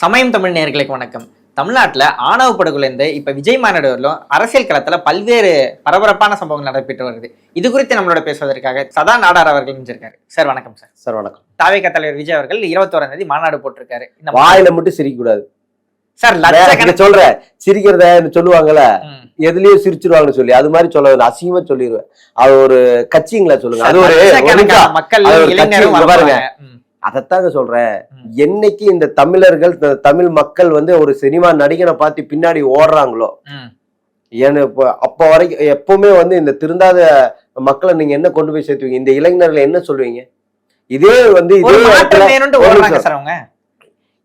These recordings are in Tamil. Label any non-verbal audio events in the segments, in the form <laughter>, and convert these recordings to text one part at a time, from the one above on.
சமயம் தமிழ் நேயர்களுக்கு வணக்கம். தமிழ்நாட்டில் ஆணவ படுகொலைந்து இப்ப விஜய் மாநாடு வரலும் அரசியல் களத்துல பல்வேறு பரபரப்பான சம்பவங்கள் நடைபெற்று வருது. இது குறித்து நம்மளோட பேசுவதற்காக சதா நாடார் அவர்கள் இருந்திருக்காரு சார் வணக்கம் சார். சார் வணக்கம். தாவேக தலைவர் விஜய் அவர்கள் இருபத்தோராம் தேதி மாநாடு போட்டிருக்காரு. இந்த வாயில மட்டும் சிரிக்க கூடாது சார் லட்சக்கணக்கு சொல்றேன் சிரிக்கிறத சொல்லுவாங்கல்ல. எதுலயும் சிரிச்சிருவாங்கன்னு சொல்லி அது மாதிரி சொல்ல. அசிங்கமா சொல்லிடுவேன் அது ஒரு கட்சிங்களா சொல்லுங்க. அது ஒரு. மக்கள் பாருங்க. அதைத்தாங்க சொல்றேன். என்னைக்கு இந்த தமிழர்கள் தமிழ் மக்கள் வந்து ஒரு சினிமா நடிகனை பார்த்து பின்னாடி ஓடுறாங்களோ. ஏன்னு இப்போ அப்ப வரைக்கும் எப்பவுமே வந்து இந்த திருந்தாத மக்களை நீங்க என்ன கொண்டு போய் சேர்த்துவீங்க? இந்த இளைஞர்களை என்ன சொல்லுவீங்க? இதே வந்து இதே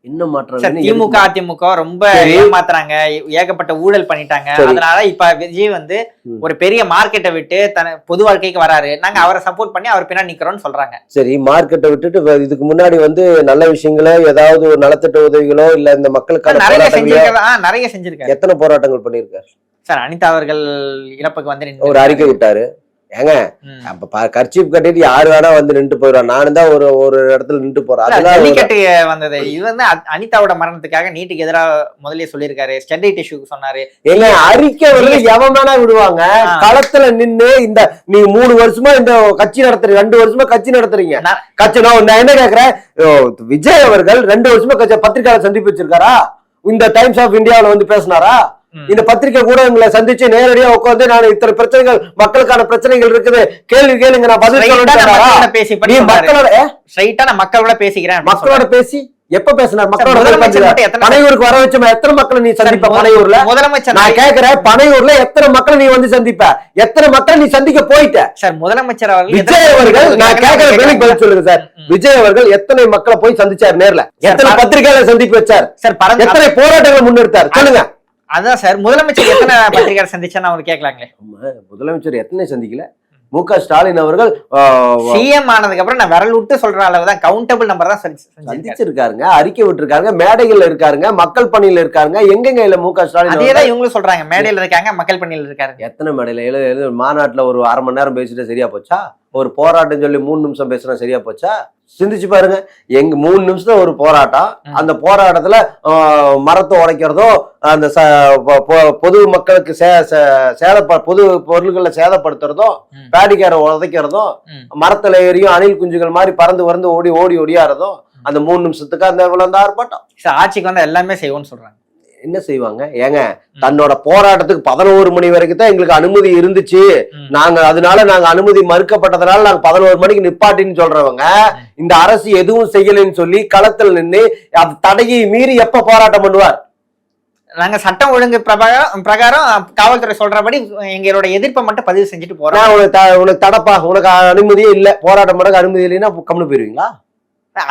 இடத்துல மாற்றம்? திமுக அதிமுக ரொம்ப. ஏமாத்துறாங்க. ஏகப்பட்ட ஊழல் பண்ணிட்டாங்க. அதனால இப்ப விஜய் வந்து. ஒரு பெரிய மார்க்கெட்டை விட்டு தன பொது வாழ்க்கைக்கு வராரு. நாங்க அவரை சப்போர்ட் பண்ணி அவர் பின்னாடி நிக்கிறோம்னு சொல்றாங்க. சரி மார்க்கெட்டை விட்டுட்டு இதுக்கு முன்னாடி வந்து நல்ல விஷயங்களோ ஏதாவது ஒரு நலத்திட்ட உதவிகளோ இல்ல இந்த மக்களுக்கான நிறைய ஆ, நிறைய செஞ்சிருக்காரு. எத்தனை போராட்டங்கள் பண்ணிருக்காரு சார் அனிதா அவர்கள் இறப்புக்கு வந்து ஒரு அறிக்கை விட்டாரு. ஏங்க. அப்ப கர்ச்சீப் கட்டிட்டு யாரு வேணா வந்து நின்று போயிடுவான் நானும் தான் ஒரு ஒரு இடத்துல நின்று போறேன். ஜல்லிக்கட்டு வந்தது. இது வந்து அனிதாவோட மரணத்துக்காக நீட்டுக்கு எதிராக முதல்லயே சொல்லியிருக்காரு. ஸ்டெர்லைட் இஷ்யூக்கு சொன்னாரு. ஏங்க அறிக்கை வந்து எவன் வேணா விடுவாங்க. களத்துல நின்னு இந்த நீ மூணு வருஷமா இந்த கட்சி நடத்துறீங்க ரெண்டு வருஷமா கட்சி நடத்துறீங்க. கட்சி நான் என்ன கேக்குறேன்? விஜய் அவர்கள் ரெண்டு வருஷமா கட்சி பத்திரிகையாளர் சந்திப்பு வச்சிருக்காரா? இந்த டைம்ஸ் ஆஃப் இந்தியாவுல வந்து பேசினாரா. இந்த பத்திரிகை ஊடகங்களை சந்திச்சு நேரடியா உட்கார்ந்து நான் இத்தனை பிரச்சனைகள் மக்களுக்கான பிரச்சனைகள் இருக்குது. கேள்வி கேளுங்க நான் பதில் மக்களோட பேசி நீ மக்களோட ஸ்ட்ரைட்டா நான் மக்களோட பேசிக்கிறேன் மக்களோட பேசி எப்ப பேசினார்? மக்களோட பனையூருக்கு வர வச்ச எத்தனை மக்களை நீ சந்திப்ப பனையூர்ல? முதலமைச்சர் நான் கேக்குறேன் பனையூர்ல எத்தனை மக்களை நீ வந்து சந்திப்ப? எத்தனை மக்களை நீ சந்திக்க போயிட்ட? சார் முதலமைச்சர் விஜய் அவர்கள் நான் கேக்குற கேள்வி பதில் சொல்லுங்க சார். விஜய் அவர்கள் எத்தனை மக்களை போய் சந்திச்சார் நேர்ல? எத்தனை பத்திரிகையாளர் சந்திப்பு வச்சார்? சார் எத்தனை போராட்டங்களை முன்னெடுத்தார்? சொல்லுங்க. அதான் சார் முதலமைச்சர் எத்தனை <coughs> பத்திரிகையாளர் சந்திச்சா அவர் கேட்கலாங்களே. முதலமைச்சர் எத்தனை சந்திக்கல? மு க ஸ்டாலின் அவர்கள் சிஎம் ஆனதுக்கு அப்புறம் நான் விரல் விட்டு சொல்ற அளவு தான் கவுண்டபிள் நம்பர் தான். சந்திச்சிருக்காருங்க அறிக்கை விட்டுருக்காங்க மேடைகள்ல இருக்காருங்க மக்கள் பணியில இருக்காருங்க எங்கெங்க இல்ல மு க ஸ்டாலின் அவர்கள்? அதேதான் இவங்களும் சொல்றாங்க மேடையில இருக்காங்க மக்கள் பணியில இருக்காரு. எத்தனை மேடையில? எழு மாநாட்டுல ஒரு அரை மணி நேரம் பேசிட்டு சரியா போச்சா? ஒரு போராட்டம் சொல்லி மூணு நிமிஷம் பேசினா சரியா போச்சா சிந்திச்சு பாருங்க எங்க மூணு நிமிஷத்துல ஒரு போராட்டம். அந்த போராட்டத்துல மரத்தை உடைக்கிறதோ அந்த பொது மக்களுக்கு சே சே- சேதப்ப பொது பொருள்களை சேதப்படுத்துறதோ ம். பேடிக்கார உதைக்கிறதும். மரத்துல ஏறியும் அணில் குஞ்சுகள் மாதிரி பறந்து பறந்து ஓடி ஓடி ஒடியாறதும் அந்த மூணு நிமிஷத்துக்கு அந்த இவ்வளவு ஆர்ப்பாட்டம் ஆட்சிக்கு வந்து எல்லாமே செய்வோம்னு சொல்றாங்க என்ன செய்வாங்க? ஏங்க தன்னோட போராட்டத்துக்கு பதினோரு மணி வரைக்கும் தான் எங்களுக்கு அனுமதி இருந்துச்சு. நாங்க அதனால நாங்க அனுமதி மறுக்கப்பட்டதுனால நாங்க பதினோரு மணிக்கு நிப்பாட்டின்னு சொல்றவங்க இந்த அரசு எதுவும் செய்யலைன்னு சொல்லி களத்தில் நின்று அது தடையை மீறி எப்ப போராட்டம் பண்ணுவார்? நாங்க சட்டம் ஒழுங்கு பிரகாரம் பிரகாரம் காவல்துறை சொல்றபடி எங்களோட எதிர்ப்பை மட்டும் பதிவு செஞ்சுட்டு போறோம். உனக்கு உனக்கு தடப்பா உனக்கு அனுமதியே இல்ல. போராட்டம் பண்ண அனுமதி இல்லைன்னா கம்னு போயிருவீங்களா?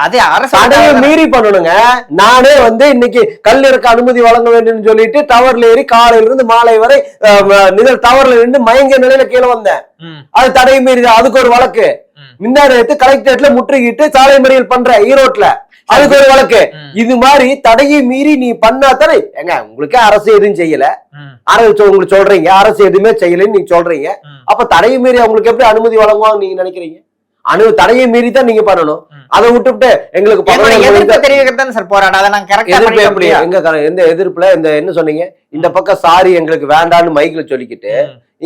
அது அரசு தடையை மீறி பண்ணணுங்க. நானே வந்து இன்னைக்கு கல் இறக்க அனுமதி வழங்க வேண்டும்னு சொல்லிட்டு டவர்ல ஏறி காலையில இருந்து மாலை வரை நிழல் டவர்ல நின்று மயங்க நிலையில கீழே வந்தேன். அது தடை மீறி அதுக்கு ஒரு வழக்கு. முன்னாடி எடுத்து கலெக்டரேட்ல முற்றுகிட்டு சாலை மறியல் பண்ற ஈரோட்ல. அதுக்கு ஒரு வழக்கு. இது மாதிரி தடையை மீறி நீ பண்ணா தானே. ஏங்க உங்களுக்கே அரசு எதுவும் செய்யல. அரசு உங்களுக்கு சொல்றீங்க. அரசு எதுவுமே செய்யலன்னு நீங்க சொல்றீங்க. அப்ப தடையை மீறி அவங்களுக்கு எப்படி அனுமதி வழங்குவாங்க நீங்க நினைக்கிறீங்க? அனு தடையை மீறி தான் நீங்க பண்ணணும். அதை விட்டுவிட்டு எங்களுக்கு எதிர்ப்பு தெரிவிக்கிறது சார் போராட்டம். அதை நாங்க எதிர்ப்பு எப்படி? எங்க எந்த எதிர்ப்புல இந்த என்ன சொன்னீங்க? இந்த பக்கம் சாரி எங்களுக்கு வேண்டான்னு மைக்ல சொல்லிக்கிட்டு.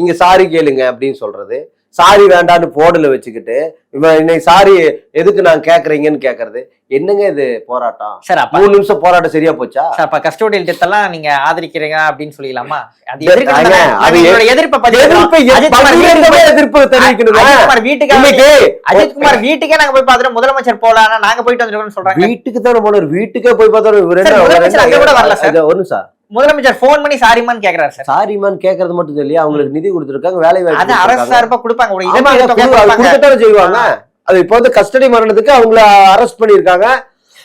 இங்க சாரி கேளுங்க அப்படின்னு சொல்றது. சாரி வேண்டான்னு போர்டுல வச்சுக்கிட்டு இவன் இன்னைக்கு சாரி எதுக்கு நான் கேக்குறீங்கன்னு கேக்குறது? என்னங்க இது போராட்டம்? சார் அப்ப மூணு நிமிஷம் போராட்டம் சரியா போச்சா? சார் அப்ப கஸ்டோடியல் டெத் எல்லாம் நீங்க ஆதரிக்கிறீங்க அப்படின்னு சொல்லிடலாமா? அது எதிர்ப்பை பகிரங்கமா வீட்டுக்கு- எதிர்ப்பு தெரிவிக்கணுங்க. அஜித் குமார் வீட்டுக்கு நாங்க போய் பாத்துட்டு முதலமைச்சர் போலாம் நாங்க போயிட்டு வந்துருக்கோம்னு சொல்றாங்க. வீட்டுக்கு தானே போனார் வீட்டுக்கே போய் பார்த்தா இவர் சார், என்ன முதலமைச்சர் அங்க கூட வரல சார். இது ஒரு நிமிஷம். முதலமைச்சர் போன் பண்ணி சாரிமான்னு கேக்குறாரு சார். சாரிமான்னு கேக்குறது மட்டும் சொல்லி அவங்களுக்கு நிதி கொடுத்துருக்காங்க வேலை வாய்ப்பு அது அரசு. சார்பா கொடுப்பாங்க. ஒரு. கொடுக்கத்தானே செய்வாங்க? அது இப்போ வந்து கஸ்டடி மரணத்துக்கு அவங்கள அரெஸ்ட் பண்ணிருக்காங்க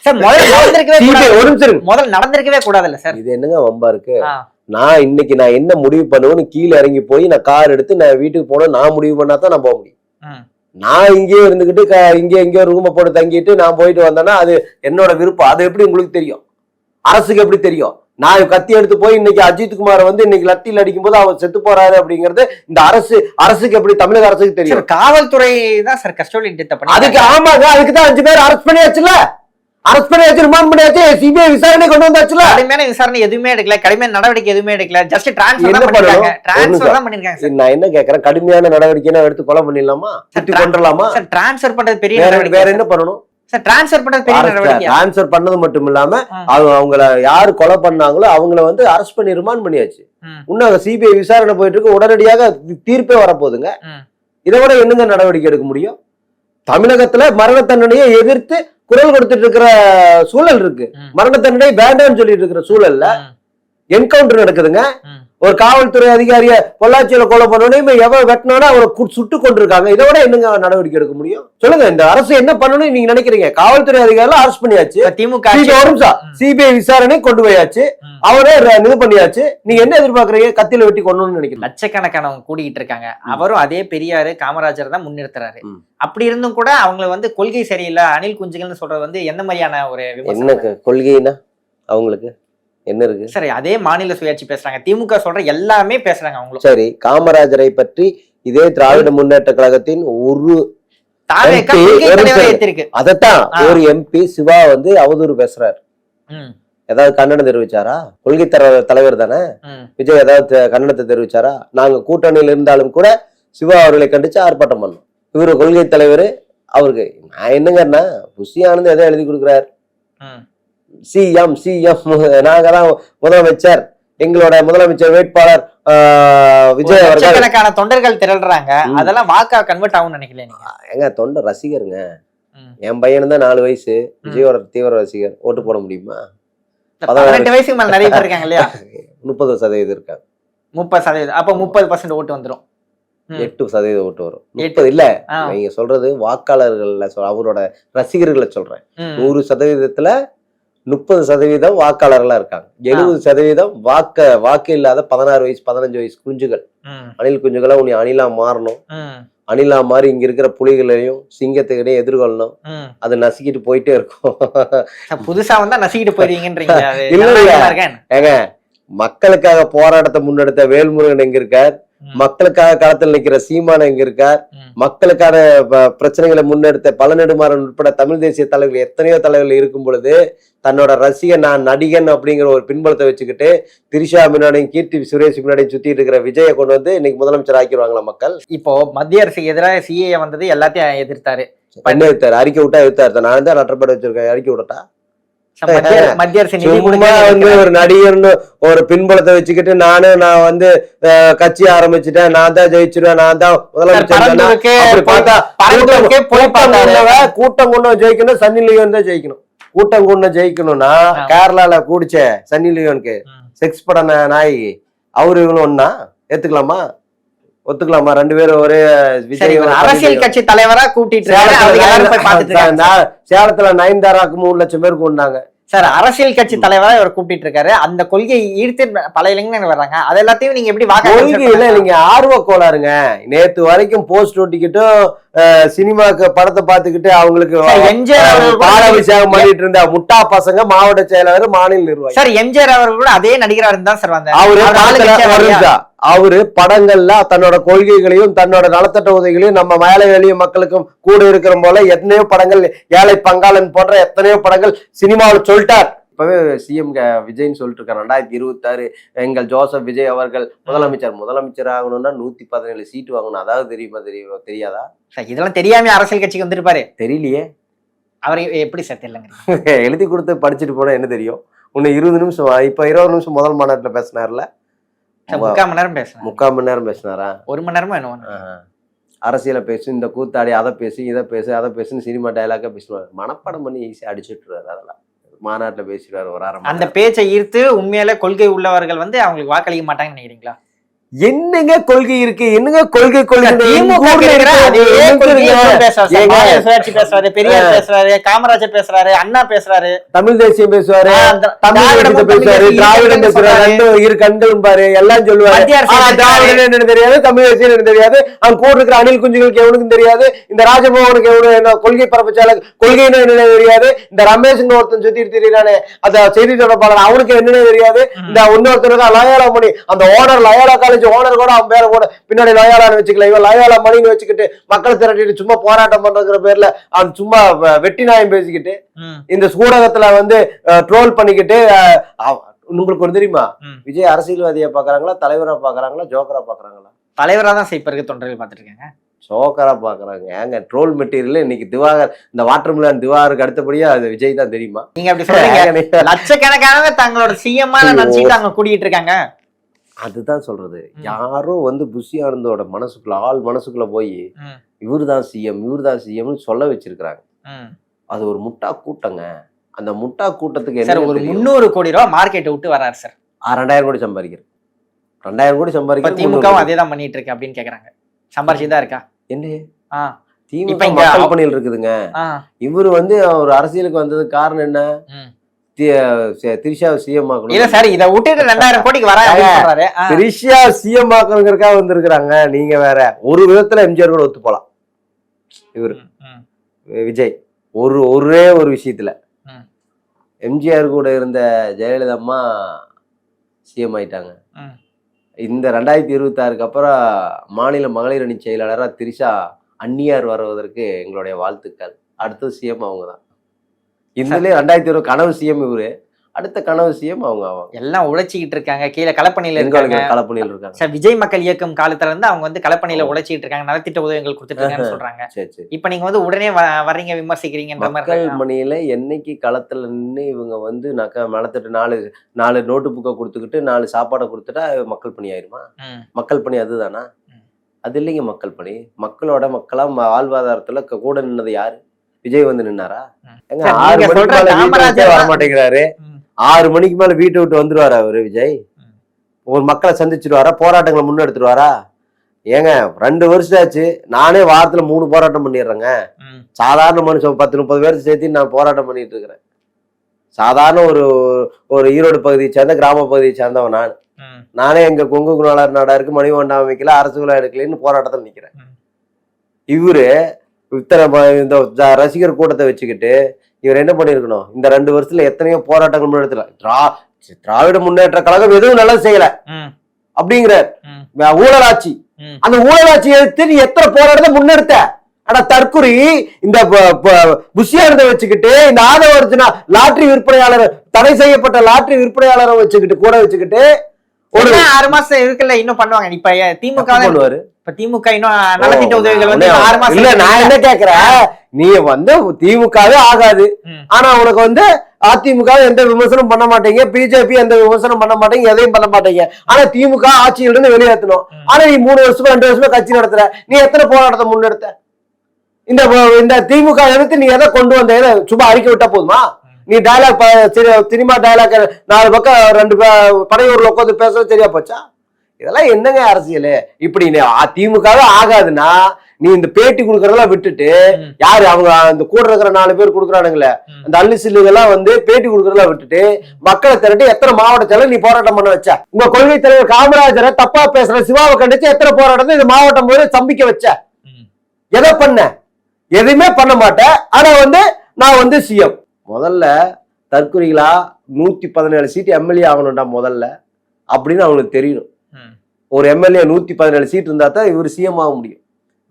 சார் முதல்ல நடந்திருக்கவே கூடாது. முதல்ல நடந்திருக்கவே கூடாதுல்ல சார். இது என்னங்க வம்பா இருக்கு. நான் இன்னைக்கு நான் என்ன முடிவு பண்ணுவேன்னு கீழே இறங்கி போய் நான் கார் எடுத்து நான் வீட்டுக்கு போனேன் நான் முடிவு பண்ணா தான் நான் போக முடியும். நான் இங்கேயே இருந்துகிட்டு இங்கே இங்கே ரூமை போட்டு தங்கிட்டு நான் போயிட்டு வந்தேன்னா அது என்னோட விருப்பம். அது எப்படி உங்களுக்கு தெரியும்? அரசுக்கு எப்படி தெரியும்? நான் கத்தி எடுத்து போய் இன்னைக்கு அஜித் குமார் வந்து இன்னைக்கு லத்தியில் அடிக்கும் போது அவர் செத்து போறாரு அப்படிங்கிறது இந்த அரசு அரசுக்கு எப்படி தமிழக அரசுக்கு தெரியும். காவல்துறை தான் சார் பண்ணி அதுக்கு ஆமாங்க அதுக்கு தான் அஞ்சு பேர் அரெஸ்ட் பண்ணியாச்சுல. அரசு பண்ணியாச்சு ரிமாண்ட் பண்ணியாச்சு சிபிஐ விசாரணை கொண்டு வந்தாச்சுல. கடுமையான விசாரணை எதுவுமே எடுக்கல கடுமையான நடவடிக்கை எதுவுமே எடுக்கல ஜஸ்ட் டிரான்ஸ்ஃபர் தான் பண்ணிருக்காங்க? டிரான்ஸ்ஃபர் தான் பண்ணிருக்காங்க சார். நான் என்ன கேக்குறேன்? கடுமையான நடவடிக்கைனா எடுத்து கொலை பண்ணிடலாமா? சுத்தி கொண்டுலாமா சார் டிரான்ஸ்ஃபர் பண்றது பெரிய வேற என்ன பண்ணணும்? டிரான்ஸ்ஃபர் பண்ணது மட்டும் இல்லாம அவங்கள யாரு கொலை பண்ணாங்களோ அவங்கள வந்து அரெஸ்ட் பண்ணி ரிமாண்ட் பண்ணியாச்சு. இன்னும் சிபிஐ விசாரணை போயிட்டு இருக்கு உடனடியாக தீர்ப்பே வரப்போகுதுங்க. இதை விட என்னங்க நடவடிக்கை எடுக்க முடியும் தமிழகத்துல மரண தண்டனையை எதிர்த்து குரல் கொடுத்துட்டு இருக்கிற சூழல் இருக்கு. மரண தண்டனை வேண்டாம்னு சொல்லிட்டு இருக்கிற சூழல்ல. என்கவுண்டர் நடக்குதுங்க. ஒரு காவல்துறை அதிகாரிய பொள்ளாச்சியில கொலை பண்ணோடனே இவன் எவன் வெட்டினானோ அவரை சுட்டு கொண்டிருக்காங்க இதை விட என்னங்க நடவடிக்கை எடுக்க முடியும்? சொல்லுங்க இந்த அரசு என்ன பண்ணணும்னு நீங்க நினைக்கிறீங்க? காவல்துறை அதிகாரிகள் அரெஸ்ட் பண்ணியாச்சு. திமுக சிபிஐ ஆட்சி- ஒரு நிமிஷம். ம். சிபிஐ விசாரணை கொண்டு போயாச்சு. அவரே இது பண்ணியாச்சு. நீங்க என்ன எதிர்பார்க்கறீங்க? கத்தியில வெட்டி கொள்ளணும்னு நினைக்கிறீங்க. லட்சக்கணக்கானவங்க கூடிட்டு இருக்காங்க. அவரும் அதே பெரியாரு காமராஜர் தான் முன்னிறுத்துறாரு. அப்படி இருந்தும் கூட அவங்கள வந்து கொள்கை சரியில்லை அணில் குஞ்சுகள்னு சொல்றது வந்து எந்த மாதிரியான ஒரு என்ன க- கொள்கைனா அவங்களுக்கு? என்ன இருக்கு? சரி அதே மாநில சுயாட்சி பேசுறாங்க. திமுக சொல்ற எல்லாமே பேசுறாங்க அவங்களும் சரி காமராஜரை பற்றி இதே திராவிட முன்னேற்ற கழகத்தின் ஒரு அதத்தான். ஒரு எம்பி சிவா வந்து அவதூறு பேசுறாரு. ஏதாவது கண்டனம் தெரிவிச்சாரா? கொள்கை தலைவர் தானே? விஜய் ஏதாவது கண்டனத்தை தெரிவிச்சாரா? நாங்க கூட்டணியில் இருந்தாலும் கூட சிவா அவர்களை கண்டிச்சு ஆர்ப்பாட்டம் பண்ணோம். இவரு கொள்கை தலைவர் அவருக்கு நான் என்னங்கன்னா புஷி ஆனந்த் எதை எழுதி கொடுக்குறாரு. சிஎம் சிஎம் நாங்க தான் முதலமைச்சர். எங்களோட முதலமைச்சர் வேட்பாளர் விஜய் அவர்கள். தொண்டர்கள் திரள்றாங்க. அதெல்லாம் வாக்கா கன்வெர்ட் ஆகும்னு நினைக்கல நீங்க? எங்க தொண்டை ரசிகருங்க. என் பையனு தான் நாலு வயசு. விஜயோட தீவிர ரசிகர். ஓட்டு போட முடியுமா? பதினெட்டு வயசுக்கு மேல நிறைய பேர் இருக்காங்க இல்லையா? முப்பது சதவீதம் இருக்காங்க. முப்பது சதவீதம். அப்ப முப்பது பர்சன்ட் ஓட்டு வந்துரும். ம். எட்டு சதவீதம் ஓட்டு வரும். முப்பது இல்ல. நீங்க சொல்றது வாக்காளர்கள்ல சொல் அவரோட ரசிகர்களை சொல்றேன். நூறு சதவீதத்துல முப்பது சதவீதம் வாக்காளர்களா இருக்காங்க எழுபது சதவீதம் வாக்க வாக்கு இல்லாத பதினாறு வயசு பதினஞ்சு வயசு குஞ்சுகள். அணில் குஞ்சுகளா உன்னை அணிலா மாறணும். அணிலா மாதிரி இங்க இருக்கிற புலிகளையும் சிங்கத்துக்கிட்டையும் எதிர்கொள்ளணும். அது நசுக்கிட்டு போயிட்டே இருக்கும் புதுசா வந்தா நசிக்கிட்டு போயிருவீங்கன்றீங்க இல்ல. ஏங்க மக்களுக்காக போராட்டத்தை முன்னெடுத்த வேல்முருகன் எங்க இருக்கார். மக்களுக்காக களத்தில் நிக்கிற சீமான் எங்க இருக்கார். மக்களுக்கான பிரச்சனைகளை முன்னெடுத்த பழநெடுமாறன் உட்பட தமிழ் தேசிய தலைவர்கள் எத்தனையோ தலைவர்கள் இருக்கும் பொழுது தன்னோட ரசிகன் நான் நடிகன் அப்படிங்கிற ஒரு பின்பலத்தை வச்சுக்கிட்டு திரிஷா முன்னாடியும் கீர்த்தி சுரேஷ் முன்னாடியும் சுத்திட்டு இருக்கிற விஜயை கொண்டு வந்து இன்னைக்கு முதலமைச்சர் ஆக்கிடுவாங்களா மக்கள்? இப்போ மத்திய அரசுக்கு எதிராக சிஏ வந்தது எல்லாத்தையும் எதிர்த்தாரு. என்ன எடுத்தாரு அறிக்கை விட்டா எடுத்தாரு நான் தான் லெட்டர் வச்சிருக்கேன். அறிக்கை விடட்டா? <laughs> மத்திய அரசு வந்து ஒரு நடிகர்னு ஒரு பின்பலத்தை வச்சுக்கிட்டு நானு நான் வந்து கட்சி ஆரம்பிச்சுட்டேன். நான் தான் ஜெயிச்சிருவேன். நான் தான் முதலமைச்சர் கூட்டம் கொண்டு ஜெயிக்கணும் சன்னி லியோன் தான் ஜெயிக்கணும். கூட்டம் கொண்டு ஜெயிக்கணும்னா. கேரளால கூடிச்ச சன்னி லியோனுக்கு. செக்ஸ் பட நாயகி அவரு இவனும் ஒண்ணா? ஏத்துக்கலாமா? ஒத்துக்கலாமா? ரெண்டு பேரும் ஒரே விஜய் அரசியல் கட்சி தலைவரா கூட்டிட்டு. சேலத்துல நயன்தாராக்கு மூணு லட்சம் பேர் கொண்டாங்க சார் அரசியல் கட்சி தலைவரா இவர் கூப்பிட்டு இருக்காரு. அந்த கொள்கையை ஈர்த்து பல இளைஞர்கள் வர்றாங்க. அது எல்லாத்தையும் நீங்க எப்படி கொள்கையில நீங்க ஆர்வ கோளாறுங்க. நேத்து வரைக்கும் போஸ்ட் ஒட்டிக்கிட்டும் சினிமாக்கு படத்தை பார்த்துக்கிட்டு அவங்களுக்கு பாலாபிஷேகம் பண்ணிட்டு இருந்த முட்டா பசங்க மாவட்ட செயலாளர் மாநில நிர்வாகி. சார் எம்ஜிஆர் அவர்கள் கூட அதே நடிகரா இருந்தா சார் வந்தார் அவரு அவர் படங்கள்ல தன்னோட கொள்கைகளையும் தன்னோட நலத்தட்ட உதவிகளையும் நம்ம மேலை எளிய மக்களுக்கும் கூட இருக்கிற போல எத்தனையோ படங்கள் ஏழை பங்காளன் போன்ற எத்தனையோ படங்கள் சினிமாவில் சொல்லிட்டார். இப்பவே சிஎம் விஜய்னு சொல்லிட்டு இருக்காரு. ரெண்டாயிரத்தி இருபத்தி ஆறு எங்கள் ஜோசப் விஜய் அவர்கள் முதலமைச்சர் முதலமைச்சர் ஆகணும்னா நூத்தி பதினேழு சீட்டு வாங்கணும். அதாவது தெரியுமா தெரியுமா தெரியாதா? இதெல்லாம் தெரியாம அரசியல் கட்சிக்கு வந்திருப்பாரு. தெரியலையே. அவர் எப்படி சார் தெரியலங்க? எழுதி கொடுத்து படிச்சுட்டு போனா என்ன தெரியும்? இன்னும் இருபது நிமிஷம் இப்ப இருபது நிமிஷம் முதல் மாநாட்டுல பேசினார்ல. முக்கால் மணி நேரம் பேசுறேன். முக்கால் மணி நேரம் பேசினாரா? ஒரு மணி நேரமா என்ன. அரசியலை பேசு இந்த கூத்தாடி அதை பேசு இதை பேசு அதை பேசுன்னு சினிமா டைலாக்கா பேசுவார் மனப்பாடம் பண்ணி ஈஸியா அடிச்சுட்டுருவாரு அதெல்லாம். மாநாட்டுல பேசிடுவாரு ஒரு மணி அந்த. பேச்சை ஈர்த்து உண்மையில கொள்கை உள்ளவர்கள் வந்து அவங்களுக்கு வாக்களிக்க மாட்டாங்கன்னு நினைக்கிறீங்களா? என்னங்க கொள்கை இருக்கு? என்னங்க கொள்கை கொள்கை பெரியார் பேசுறாரு காமராஜர் பேசுறாரு அண்ணா பேசுறாரு. தமிழ் தேசியம் பேசுவாரு தமிழ் பேசுவாரு திராவிடம் பேசுறாரு இரு கண்களும் பாரு எல்லாம் சொல்லுவாரு. திராவிடம் தெரியாது தமிழ் தேசியம் என்னன்னு தெரியாது அவன் கூட இருக்கிற அணில் குஞ்சுகளுக்கு எவனுக்கும் தெரியாது இந்த ராஜமோகனுக்கு எவனு என்ன கொள்கை பரப்பச்சாளர் கொள்கைன்னு என்னன்னு தெரியாது இந்த ரமேஷ்னு ஒருத்தன் சுத்திட்டு தெரியறானே அந்த செய்தி தொடர்பாளர் அவனுக்கு என்னன்னு தெரியாது. இந்த இன்னொருத்தருக்கு லயோலா மணி அந்த ஓனர் லயோலா காலேஜ் வச்சு ஓனர் கூட அவன் பேரை கூட பின்னாடி லயோலான்னு வச்சுக்கல. இவன் லயோலா மணின்னு வச்சுக்கிட்டு மக்களை திரட்டிட்டு சும்மா போராட்டம் பண்றங்கிற பேர்ல அவன் சும்மா வெட்டி நாயம் பேசிக்கிட்டு இந்த ஊடகத்துல வந்து ட்ரோல் பண்ணிக்கிட்டு உங்களுக்கு ஒன்று தெரியுமா. விஜய் அரசியல்வாதியா பாக்குறாங்களா தலைவரா பாக்குறாங்களா ஜோக்கரா பாக்குறாங்களா? தலைவரா தான் இப்ப இருக்க தொண்டர்கள் பார்த்துட்டு இருக்காங்க ஜோக்கரா பாக்குறாங்க. ஏங்க ட்ரோல் மெட்டீரியல் இன்னைக்கு திவாகர் இந்த வாட்டர் மிலன் திவாகருக்கு அடுத்தபடியா அது விஜய் தான் தெரியுமா? நீங்க அப்படி சொல்றீங்க. லட்சக்கணக்கானவங்க தங்களோட சிஎம் ஐயோ. நினைச்சிட்டு அவங்க கூடிட்டு இருக்காங்க. அதுதான் சொல்றது. யாரோ வந்து புஷி ஆனந்தோட மனசுக்குள்ள ஆள் மனசுக்குள்ள போய். இவரு தான் சிஎம் இவரு தான் சிஎம்னு சொல்ல வச்சிருக்கிறாங்க. அது ஒரு முட்டா கூட்டங்க. அந்த முட்டா கூட்டத்துக்கு சார் என்ன ஒரு? முந்நூறு கோடி ரூபாய் மார்க்கெட்டை விட்டு வராரு சார். ரெண்டாயிரம் கோடி சம்பாதிக்கிறேன் ரெண்டாயிரம் கோடி இப்ப சம்பாதிக்கிறேன் திமுகவும் அதே தான் பண்ணிட்டு இருக்கு அப்படின்னு கேக்குறாங்க. சம்பாரிச்சு தான் இருக்கா? என்ன? திமுக மக்கள் பணியில் இருக்குதுங்க. இவரு வந்து ஒரு அரசியலுக்கு வந்ததுக்கு காரணம் என்ன? திரிஷா சிஎம் இல்ல ஆக்கணும் சார் இத விட்டுட்டு ரெண்டாயிரம் கோடிக்கு வர அப்படின்னு சொல்றாரு. ஆ. திரிஷா சிஎம் ஆக்கணுங்கிறக்காக வந்திருக்கிறாங்க நீங்க வேற. ஒரு விதத்துல எம்ஜிஆர் கூட ஒத்து போலாம். இவரு. விஜய். ஒரு ஒரே ஒரு விஷயத்துல. எம்ஜிஆர் கூட இருந்த ஜெயலலிதா அம்மா சிஎம் ஆயிட்டாங்க. இந்த ரெண்டாயிரத்தி இருபத்தாறுக்கு அப்புறம் மாநில மகளிர் அணி செயலாளரா திரிஷா அந்நியார் வருவதற்கு எங்களுடைய வாழ்த்துக்கள். அடுத்தது சிஎம் அவங்க தான் இதுலயே ரெண்டாயிரத்தி இருபது கனவு சிஎம் இவரு. அடுத்த கனவு சிஎம் அவங்க ஆவாங்க. எல்லாம் உழைச்சிக்கிட்டு இருக்காங்க. கீழே களப்பணியில இருக்காங்க. களப்பணியில் இருக்காங்க. சார் விஜய் மக்கள் இயக்கம் காலத்துல இருந்து அவங்க வந்து களப்பணியில உழைச்சிட்டு இருக்காங்க. நலத்திட்ட உதவிகள் கொடுத்துட்டு இருக்காங்கன்னு சொல்றாங்க. இப்ப நீங்க வந்து உடனே வர்றீங்க விமர்சிக்கிறீங்கன்ற மக்கள். மணியில என்னைக்கு களத்துல நின்று இவங்க வந்து நக்க மலத்திட்டு நாலு நாலு நோட்டு புக்கை கொடுத்துக்கிட்டு நாலு சாப்பாடை கொடுத்துட்டா மக்கள் பணி ஆயிருமா? மக்கள் பணி அதுதானா. அது இல்லைங்க மக்கள் பணி. மக்களோட மக்களா வாழ்வாதாரத்துல கூட நின்னது யாரு? விஜய் வந்து நின்னாரா? ஆறு மணிக்கு சொல்ற மேல வீட்டை விட்டே காமராஜர் வர மாட்டேங்கிறாரு. ம். ஆறு மணிக்கு மேல வீட்டை விட்டு வந்துருவாரா அவரு விஜய். ஒரு மக்களை சந்திச்சிருவாரா? போராட்டங்களை முன்னெடுத்துருவாரா? ஏங்க ரெண்டு வருஷம் ஆச்சு. நானே வாரத்துல மூணு போராட்டம் பண்ணிடுறேங்க. சாதாரண மனுஷன் பத்து முப்பது பேர் சேர்த்து நான் போராட்டம் பண்ணிட்டு இருக்கிறேன். சாதாரண ஒரு ஒரு ஈரோடு பகுதியை சேர்ந்த கிராம பகுதியை சேர்ந்தவன் நான். நானே எங்க கொங்கு குணாளர் நாடாருக்கு மணிமண்டபம் வைக்கல அரசு விழா எடுக்கலன்னு போராட்டத்தில் நிக்கிறேன். இவரு இத்தனை இந்த ரசிகர் கூட்டத்தை வச்சுக்கிட்டு இவர் என்ன பண்ணிருக்கணும் இந்த ரெண்டு வருஷத்துல எத்தனையோ போராட்டங்கள் முன்னெடுத்துல திரா திராவிட முன்னேற்ற கழகம் எதுவும் நல்லது செய்யல. அப்படிங்கிற ஊழலாட்சி. அந்த ஊழலாட்சி எடுத்து நீ எத்தனை போராட்டத்தை முன்னெடுத்த? ஆனா தற்குறி இந்த புஷியானதை வச்சுக்கிட்டு இந்த ஆதவர்ஜனா லாட்டரி விற்பனையாளர் தடை செய்யப்பட்ட லாட்டரி விற்பனையாளரை வச்சுக்கிட்டு கூட வச்சுக்கிட்டு ஒரு ஆறு மாசம் இருக்குல்ல இன்னும் பண்ணுவாங்க. இப்ப திமுக பண்ணுவாரு இப்ப திமுக இன்னும் நலத்திட்ட உதவிகள் வந்து ஆறு மாசம் இல்ல நான்? என்ன கேக்குறேன்? நீ வந்து திமுகவே ஆகாது. ஆனா உனக்கு வந்து அதிமுக எந்த விமர்சனம் பண்ண மாட்டீங்க? பிஜேபி எந்த விமர்சனம் பண்ண மாட்டீங்க? எதையும் பண்ண மாட்டீங்க. ஆனா திமுக ஆட்சியிலிருந்து வெளியேற்றணும். ஆனா நீ மூணு வருஷமா ரெண்டு வருஷமா கட்சி நடத்துற. நீ எத்தனை போராட்டத்தை முன்னெடுத்த? இந்த இந்த திமுக எதிர்த்து நீ எதை கொண்டு வந்த சும்மா அறிக்கை விட்டா போதுமா? நீ டயலாக் சினிமா டயலாக் நாலு பக்கம் ரெண்டு பே- படையூர்ல உட்காந்து பேச சரியா போச்சா? இதெல்லாம் என்னங்க அரசியல்? இப்படி திமுகவே ஆகாதுன்னா நீ இந்த பேட்டி கொடுக்கறதெல்லாம் விட்டுட்டு. யாரு அவங்க அந்த கூட இருக்கிற நாலு பேர் கொடுக்குறானுங்களே. அந்த அள்ளி சில்லுகெல்லாம் வந்து பேட்டி கொடுக்கறதெல்லாம் விட்டுட்டு மக்களை திரட்டி எத்தனை மாவட்ட செயலர் நீ போராட்டம் பண்ண வச்ச? உங்க கொள்கை தலைவர் காமராஜரை தப்பா பேசுற சிவாவை கண்டிச்சு எத்தனை போராட்டத்தை இந்த மாவட்டம் போய் சம்பிக்க வச்ச. எதை பண்ண? எதுவுமே பண்ண மாட்டேன் ஆனா வந்து நான் வந்து சிஎம் முதல்ல தற்குறிகளா நூத்தி பதினேழு சீட்டு எம்எல்ஏ ஆகணும்டா முதல்ல அப்படின்னு அவங்களுக்கு தெரியணும். ஒரு எம்எல்ஏ நூத்தி பதினேழு சீட் இருந்தா தான் இவர் சிஎம் ஆக முடியும்.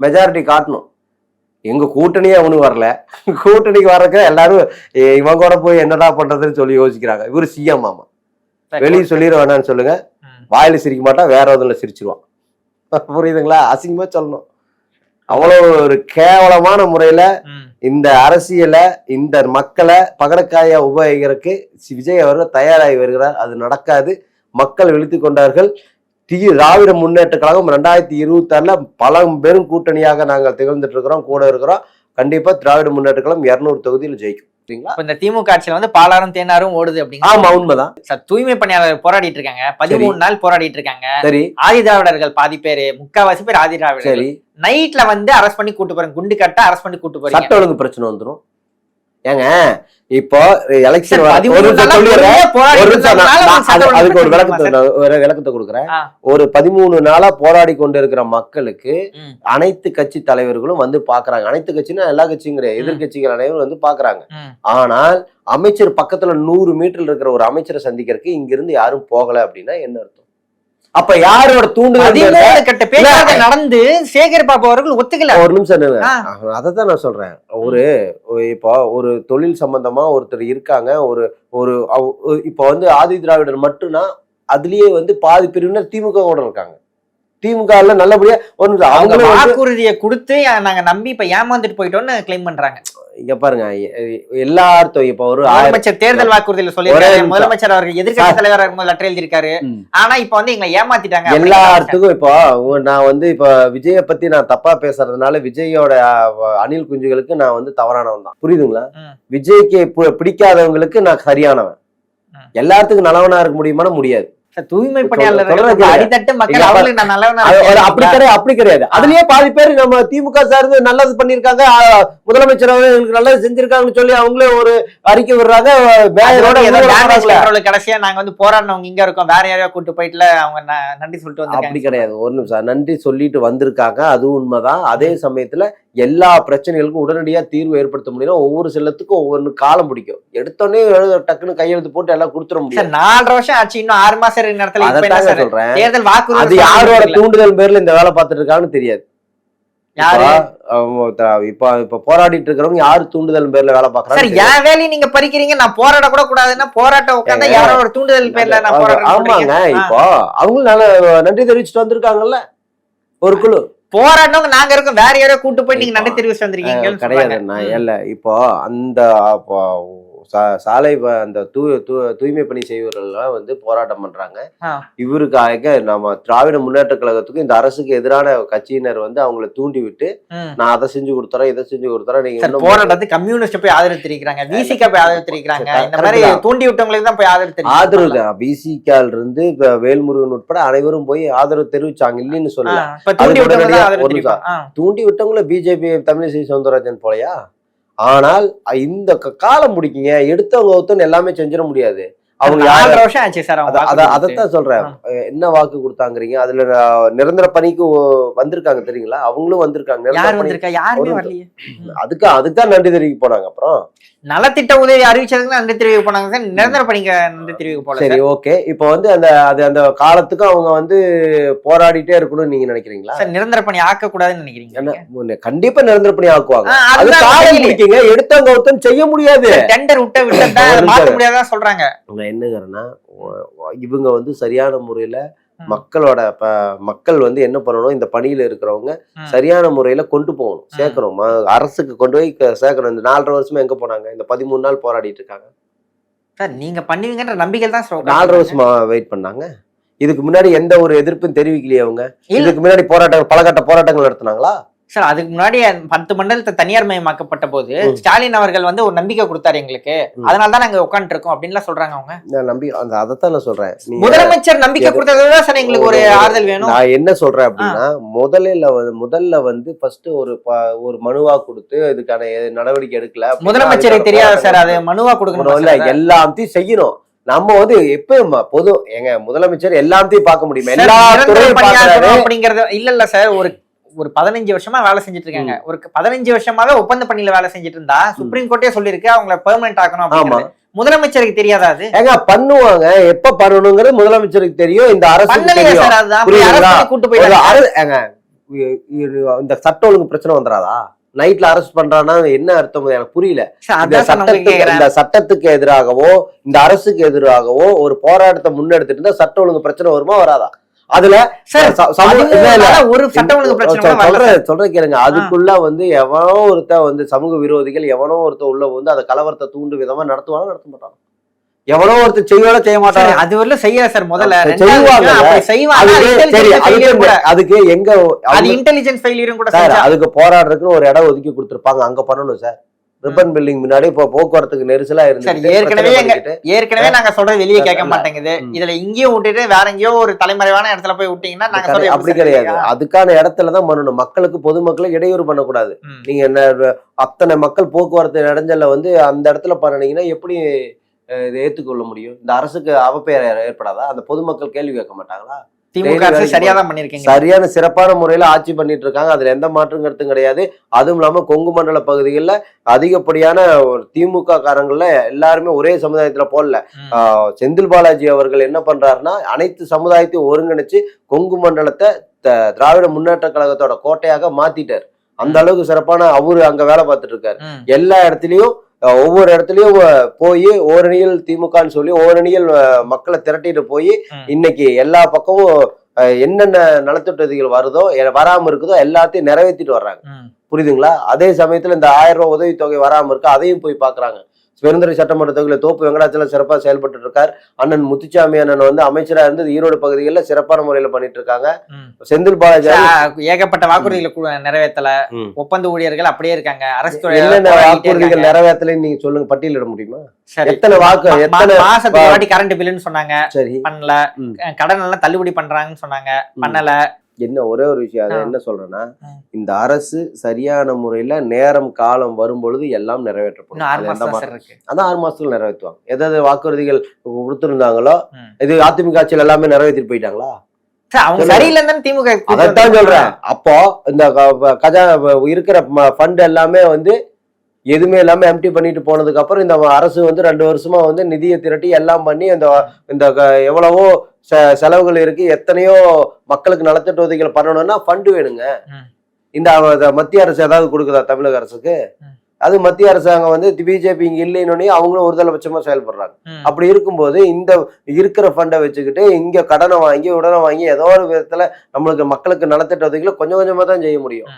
மெஜாரிட்டி காட்டணும். எங்க கூட்டணியே அவனுக்கு வரல. கூட்டணிக்கு வரக்க எல்லாரும் ஏ, இவன் கூட போய் என்னடா பண்றதுன்னு சொல்லி யோசிக்கிறாங்க. இவர் சிஎம் ஆமா. வெளியே சொல்லிட வேணாம்னு சொல்லுங்க. வாயில சிரிக்க மாட்டான் வேற எதுல சிரிச்சிருவான். <laughs> புரியுதுங்களா? அசிங்கமா சொல்லணும். அவ்வளவு ஒரு கேவலமான முறையில. இந்த அரசியலை இந்த மக்களை பகடக்காயா உபயோகிக்கிறதுக்கு விஜய் அவர்கள் தயாராகி வருகிறார். அது நடக்காது. மக்கள் விழித்து கொண்டார்கள். தி திராவிட முன்னேற்ற கழகம் ரெண்டாயிரத்தி இருபத்தாறில் பல பெரும் கூட்டணியாக நாங்கள் திகழ்ந்துட்டு இருக்கிறோம் கூட இருக்கிறோம். கண்டிப்பாக திராவிட முன்னேற்ற கழகம் இரநூறு தொகுதியில் ஜெயிக்கும். இப்ப இந்த திமுக ஆட்சியில வந்து பாலாரும் தேனாரும் ஓடுது அப்படிங்க ஆமா உண்மைதான். சார் தூய்மை பணியாளர் போராடிட்டு இருக்காங்க. பதிமூணு நாள் போராடிட்டு இருக்காங்க. சரி. ஆதி திராவிடர்கள் பாதி பேரு முக்காவாசி பேர் ஆதி திராவிடர்கள். சரி. நைட்ல வந்து அரெஸ்ட் பண்ணி கூட்டு போறேன். குண்டு கட்ட அரெஸ்ட் பண்ணி கூட்டு போறீங்க. சட்ட ஒழுங்கு பிரச்சனை வந்துரும். ஏங்க இப்போ எலெக்ஷன் ஒரு அதுக்கு விளக்கத்தை ஒரு விளக்கத்தை கொடுக்குறேன். ஒரு பதிமூணு நாளா போராடி கொண்டு இருக்கிற மக்களுக்கு. அனைத்து கட்சி தலைவர்களும் வந்து பாக்குறாங்க அனைத்து கட்சினா எல்லா கட்சியும் கிடையாது. எதிர்கட்சிகள் அனைவரும் வந்து பாக்குறாங்க. ஆனால் அமைச்சர் பக்கத்துல நூறு மீட்டர் இருக்கிற ஒரு அமைச்சரை சந்திக்கிறதுக்கு இங்க இருந்து யாரும் போகல அப்படின்னா என்ன அர்த்தம் அப்ப யாரோட தூண்டுதல் கட்ட பேச்சுவார்த்தை நடந்து சேகர் பாபு அவர்கள் ஒத்துக்கல. ஒரு நிமிஷம். அதைத்தான் நான் சொல்றேன். ஒரு இப்போ ஒரு தொழில் சம்பந்தமா ஒருத்தர் இருக்காங்க. ஒரு ஒரு இப்போ வந்து ஆதி திராவிடர் மட்டும்னா அதுலயே வந்து பாதி பிரிவினர் திமுக கூட இருக்காங்க. திமுக நல்லபடியா ஒரு நிமிஷம். அவங்க வாக்குறுதியை கொடுத்து நாங்க நம்பி இப்ப ஏமாந்துட்டு போயிட்டோம்னு கிளைம் பண்றாங்க. இங்க பாருங்க எல்லார்த்தும் இப்போ ஒரு முதலமைச்சர் தேர்தல் வாக்குறுதியில சொல்லியிருக்காரு. முதலமைச்சர் அவர்கள் எதிர்க்கட்சி தலைவரா இருக்கும்போது லெட்டர் எழுதியிருக்காரு. ஆனா இப்ப வந்து எங்களை ஏமாத்திட்டாங்க எல்லாத்துக்கும் இப்போ நான் வந்து இப்போ விஜய பத்தி நான் தப்பா பேசுறதுனால விஜயோட அணில் குஞ்சுகளுக்கு நான் வந்து தவறானவன் தான் புரியுதுங்களா. விஜய்க்கு பிடிக்காதவங்களுக்கு நான் சரியானவன். எல்லாத்துக்கும் நல்லவனா இருக்க முடியுமான்னு முடியாது தூய்மை பணியாளர்கள். அடித்தட்டு மக்கள் அவங்களுக்கு நான் நல்லவனா. அப்படி கிடையாது அப்படி கிடையாது. அதுலயே பாதி பேர் நம்ம திமுக சார்ந்து நல்லது பண்ணிருக்காங்க முதலமைச்சர் அவர்கள் எங்களுக்கு நல்லது செஞ்சிருக்காங்கன்னு சொல்லி அவங்களே ஒரு அறிக்கை விடுறாங்க. கடைசியா நாங்க வந்து போராடினவங்க இங்க இருக்கோம். வேற யாரையோ கூட்டு போயிட்டுல அவங்க நன்றி சொல்லிட்டு அப்படி வந்திருக்காங்க கிடையாது. ஒரு நிமிஷம் நன்றி சொல்லிட்டு வந்திருக்காங்க. அது உண்மைதான். அதே சமயத்துல எல்லா பிரச்சனைகளுக்கும் உடனடியா தீர்வு ஏற்படுத்த முடியும் ஒவ்வொரு செல்லத்துக்கும் ஒவ்வொரு காலம் பிடிக்கும். எடுத்தோடனே டக்குன்னு கையெழுத்து போட்டு எல்லாம் கொடுத்துட முடியும் நாலரை வருஷம் ஆச்சு. இன்னும் ஆறு மாசம் அதைத்தாங்க சார்? சொல்றேன். தேர்தல் வாக்குறுதி அது யாரோட தூண்டுதல் பேர்ல இந்த வேலை பார்த்துட்டு இருக்காங்கன்னு தெரியாது. யாரு? இப்ப, இப்ப போராடிட்டு இருக்கிறவங்க யாரு தூண்டுதல் பேர்ல வேலை பாக்குறாங்க என் வேலையை நீங்க பறிக்கிறீங்க நான் போராட கூட கூடாதுன்னா போராட்டம் உட்காந்தா யாரோட தூண்டுதல் பேர்ல நான் ஆமாங்க இப்போ அவங்களும் நல்ல நன்றி தெரிவிச்சுட்டு வந்திருக்காங்கல்ல? ஒரு குழு. போராடினவங்க நாங்க இருக்கோம் வேற யாரோ கூட்டு போய் நீங்க நன்றி தெரிவிச்சு வந்திருக்கீங்கன்னு கிடையாது. இல்ல இப்போ அந்த சா- சாலை அந்த தூ தூய்மை பணி செய்வர்கள்லாம் வந்து போராட்டம் பண்றாங்க. இவருக்காக நம்ம திராவிட முன்னேற்ற கழகத்துக்கும் இந்த அரசுக்கு எதிரான கட்சியினர் வந்து அவங்கள தூண்டி விட்டு. நான் அதை செஞ்சு கொடுத்துறேன் இதை செஞ்சு கொடுத்துறேன் நீங்க போராட்டத்துக்கு கம்யூனிஸ்ட் போய் ஆதரவு தெரிவிக்கிறாங்க விசிகா போய் சரி, இந்த மாதிரி தான். தூண்டி விட்டவங்களுக்கு தான் போய் ஆதரவு தெரிவிக்கிறாங்க. ஆதரவு பிசிகால் இருந்து வேல்முருகன் உட்பட அனைவரும் போய் ஆதரவு தெரிவிச்சாங்க இல்லைன்னு ஆ, சொல்லல இப்ப தூண்டி அது விட்டவங்க தான் உடனடியா ஆதரவு ஒரு தெரிவிப்பாங்க. ஆ. தூண்டி விட்டவங்கள பிஜேபி தமிழிசை சவுந்தரராஜன் போலயா ஆனால் இந்த காலம் முடிக்கீங்க. எடுத்தவங்க ஒருத்தன் எல்லாமே செஞ்சிட முடியாது. அவங்க நாலரை வருஷம் ஆச்சு சார். அதைத்தான் சொல்றேன். என்ன வாக்கு கொடுத்தாங்கறீங்க? அதுல நிரந்தர பணிக்கு வந்திருக்காங்க தெரியுங்களா? அவங்களும் வந்திருக்காங்க. வரலையே. அதுக்கு அதுதான் நன்றி தெரிவிக்க போனாங்க. அப்புறம்? நலத்திட்ட உதவி அறிவிச்சதுக்கு நன்றி தெரிவிக்க போனாங்க சார். நிரந்தர பணிக்கு நன்றி தெரிவிக்க போல சரி ஓகே இப்போ வந்து அந்த அது அந்த காலத்துக்கும் அவங்க வந்து போராடிட்டே இருக்கணும்னு நீங்க நினைக்கிறீங்களா? சார் நிரந்தர பணி ஆக்க கூடாதுன்னு நினைக்கிறீங்க கண்டிப்பா நிரந்தர பணி ஆக்குவாங்க. அது காலம் தெரியல. முடிக்கீங்க எடுத்தவங்க ஒருத்தன் செய்ய முடியாது. டெண்டர் விட்ட விட்டா <laughs> நிமிஷம். முடியாதான் சொல்றாங்க. அவங்க என்னங்கிறன்னா இவங்க வந்து சரியான முறையில. மக்களோட ப- மக்கள் வந்து என்ன பண்ணணும்? இந்த பணியில இருக்கிறவங்க. சரியான முறையில கொண்டு போகணும். சேர்க்கணும். அரசுக்கு கொண்டு போய் சேர்க்கணும். இந்த நாலரை வருஷமா எங்க போனாங்க? இந்த பதிமூணு நாள் போராடிட்டு இருக்காங்க. சார் நீங்க பண்ணுவீங்கன்ற நம்பிக்கை தான் நாலரை வருஷமா வெயிட் பண்ணாங்க. இதுக்கு முன்னாடி எந்த ஒரு எதிர்ப்பும் தெரிவிக்கலையே அவங்க. இதுக்கு முன்னாடி போராட்டம் பலகட்ட போராட்டங்கள் நடத்துனாங்களா? சார் அதுக்கு முன்னாடி பத்து மண்டலத்தை தனியார் மயமாக்கப்பட்ட போது. ஸ்டாலின் அவர்கள் வந்து ஒரு நம்பிக்கை கொடுத்தாரு எங்களுக்கு. ம். அதனால தான் நாங்க உட்காந்துட்டு இருக்கோம் அப்படின்லாம் சொல்றாங்க அவங்க. நம்பி அந்த அதைத்தான் நான் சொல்றேன். முதலமைச்சர் நம்பிக்கை எது- கொடுத்ததை விட சார் எங்களுக்கு ஒரு ஆறுதல் வேணும். நான் என்ன சொல்றேன் அப்படின்னா முதல்ல முதல்ல வந்து ஃபர்ஸ்ட் ஒரு ஒரு மனுவா கொடுத்து இதுக்கான நடவடிக்கை எடுக்கல அதுக்கான தெரியாது சார் அது மனுவா கொடுக்கணும் எல்லாத்தையும் செய்யணும். நம்ம வந்து எப்ப பொது எங்க முதலமைச்சர் எல்லாத்தையும் பார்க்க முடியுமா? எல்லா துறையும் அப்படிங்கறது இல்ல இல்ல சார். ஒரு ஒரு பதினஞ்சு வருஷமா வேலை செஞ்சுட்டு இருக்காங்க ஒரு பதினஞ்சு வருஷமாவே ஒப்பந்த பணியில வேலை செஞ்சுட்டு இருந்தா சுப்ரீம் கோர்ட்டே சொல்லிருக்கு அவங்கள பெர்மனன்ட் ஆக்கணும் ஆமா. அப்படிங்கிறது. முதலமைச்சருக்கு தெரியாதா அது? ஏங்க பண்ணுவாங்க. எப்ப பண்ணணுங்கிறது முதலமைச்சருக்கு தெரியும் இந்த? அரசு கூட்டு இ- இந்த சட்ட ஒழுங்கு பிரச்சனை வந்துடாதா நைட்ல அரெஸ்ட் பண்றான்னா என்ன அர்த்தம்? எனக்கு புரியல. இந்த சட்டத்துக்கு எதிராகவோ இந்த அரசுக்கு எதிராகவோ ஒரு போராட்டத்தை முன்னெடுத்துட்டு இருந்தா சட்ட ஒழுங்கு பிரச்சனை வருமா வராதா? அதுல ஒரு சொல்ற கேளுங்க. அதுக்குள்ள வந்து எவனோ ஒருத்தன் வந்து சமூக விரோதிகள் எவனோ ஒருத்தன் உள்ள வந்து அந்த கலவரத்தை தூண்டு விதமா நடத்துவானா நடத்த மாட்டான்? எவனோ ஒருத்தர் செய்வானா செய்ய மாட்டான்? அது வரல செய்யல சார் முதல்ல. செய்வாங்க. அதுக்கு அது எங்க அது இன்டெலிஜென்ஸ் ஃபெயிலியரும் கூட சார் அதுக்கு போராடுறதுக்குன்னு ஒரு இடம் ஒதுக்கி கொடுத்துருப்பாங்க. அங்க பண்ணணும் சார். ரிப்பன் பில்டிங் முன்னாடி இப்போ போக்குவரத்துக்கு நெரிசலா இருந்து ஏற்கனவே ஏற்கனவே நாங்க சொல்றது வெளியே கேட்க மாட்டேங்குது. இதுல இங்கேயும் விட்டுட்டு வேற எங்கேயோ ஒரு தலைமறைவான இடத்துல போய் விட்டீங்கன்னா நாங்க அப்படி கிடையாது? அதுக்கான இடத்துல தான் பண்ணணும். மக்களுக்கு பொதுமக்களை இடையூறு பண்ணக்கூடாது. நீங்க என்ன அத்தனை மக்கள் போக்குவரத்து இடைஞ்சல்ல வந்து அந்த இடத்துல பண்ணுனீங்கன்னா எப்படி இதை ஏத்துக்கொள்ள முடியும்? இந்த அரசுக்கு அவப்பெயர் ஏற்படாதா? அந்த பொதுமக்கள் கேள்வி கேட்க மாட்டாங்களா? திமுக அரசு சரியா தான் பண்ணிருக்கீங்க. சரியான சிறப்பான முறையில ஆட்சி பண்ணிட்டு இருக்காங்க அதுல எந்த மாற்றம் கருத்தும் கிடையாது. அதுவும் இல்லாம கொங்கு மண்டல பகுதிகளில் அதிகப்படியான ஒரு திமுக காரங்கள்ல எல்லாருமே ஒரே சமுதாயத்துல போடல. செந்தில் பாலாஜி அவர்கள் என்ன பண்றாருன்னா அனைத்து சமுதாயத்தையும் ஒருங்கிணைச்சு கொங்கு மண்டலத்தை திராவிட முன்னேற்ற கழகத்தோட கோட்டையாக மாத்திட்டார். அந்த அளவுக்கு சிறப்பான அவரு அங்க வேலை பார்த்துட்டு இருக்காரு. எல்லா இடத்துலயும் ஒவ்வொரு இடத்துலயும் போய் ஓரணியில் திமுகன்னு சொல்லி ஓரணியில் மக்களை திரட்டிட்டு போய். இன்னைக்கு எல்லா பக்கமும் என்னென்ன நலத்திட்டங்கள் வருதோ வராம இருக்குதோ எல்லாத்தையும் நிறைவேற்றிட்டு வர்றாங்க. புரியுதுங்களா அதே சமயத்துல இந்த ஆயிரம் ரூபாய் உதவித்தொகை வராம இருக்கு அதையும் போய் பாக்குறாங்க பெருந்துறை சட்டமன்ற தொகுதியில் தோப்பு வெங்கடாச்சலம் சிறப்பா செயல்பட்டு இருக்கார் அண்ணன் முத்துச்சாமி அண்ணன் வந்து அமைச்சரா இருந்து ஈரோடு பகுதிகளில் சிறப்பான முறையில பண்ணிட்டு இருக்காங்க. செந்தில் பாலாஜி ஏகப்பட்ட வாக்குறுதிகளை ம். ஒப்பந்த ஊழியர்கள் அப்படியே இருக்காங்க. அரசு என்னென்ன வாக்குறுதிகள். நிறைவேற்றலைன்னு நீங்க சொல்லுங்க பட்டியலிட முடியுமா? எத்தனை வாக்கு எத்தனை மாசத்துக்கு கரண்ட் பில்லுன்னு சொன்னாங்க. சரி. பண்ணல. கடன் எல்லாம் தள்ளுபடி பண்றாங்கன்னு சொன்னாங்க. பண்ணல. என்ன ஒரே ஒரு விஷயம் அதை. என்ன சொல்றேன்னா. இந்த அரசு சரியான முறையில நேரம் காலம் வரும் பொழுது எல்லாம் நிறைவேற்றப்படும். அதான் ஆறு மாசத்துல நிறைவேற்றுவாங்க. எதாவது வாக்குறுதிகள் கொடுத்துருந்தாங்களோ. இது அதிமுக ஆட்சியில் எல்லாமே நிறைவேற்றிட்டு போயிட்டாங்களா? திமுக அதைத்தான் சொல்றேன். அப்போ இந்த கஜா இருக்கிற ஃபண்ட் எல்லாமே வந்து எதுவுமே இல்லாம எம்டி பண்ணிட்டு போனதுக்கு அப்புறம் இந்த அரசு வந்து ரெண்டு வருஷமா வந்து நிதியை திரட்டி எல்லாம் பண்ணி இந்த இந்த எவ்வளவோ செலவுகள் இருக்கு எத்தனையோ மக்களுக்கு நலத்திட்ட உதவிகள் பண்ணணும்னா ஃபண்ட் வேணுங்க. இந்த மத்திய அரசு ஏதாவது கொடுக்குதா தமிழக அரசுக்கு. அது மத்திய அரசாங்கம் வந்து பிஜேபி இங்க இல்லைன்னு அவங்களும் ஒருதலைபட்சமா செயல்படுறாங்க ம். அப்படி இருக்கும்போது இந்த இருக்கிற ஃபண்டை வச்சுக்கிட்டு இங்க கடனை வாங்கி உடனே வாங்கி ஏதோ ஒரு விதத்துல நம்மளுக்கு மக்களுக்கு நலத்திட்ட உதவிகளை கொஞ்சம் கொஞ்சமா தான் செய்ய முடியும்.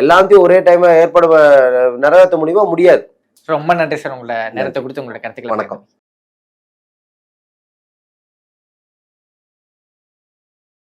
எல்லாத்தையும் ஒரே டைம் ஏற்பட நிறைவேற்ற முடியுமா? முடியாது. ரொம்ப நன்றி சார். உங்களோட நேரத்தை கொடுத்து உங்களோட கருத்துக்களை வணக்கம்.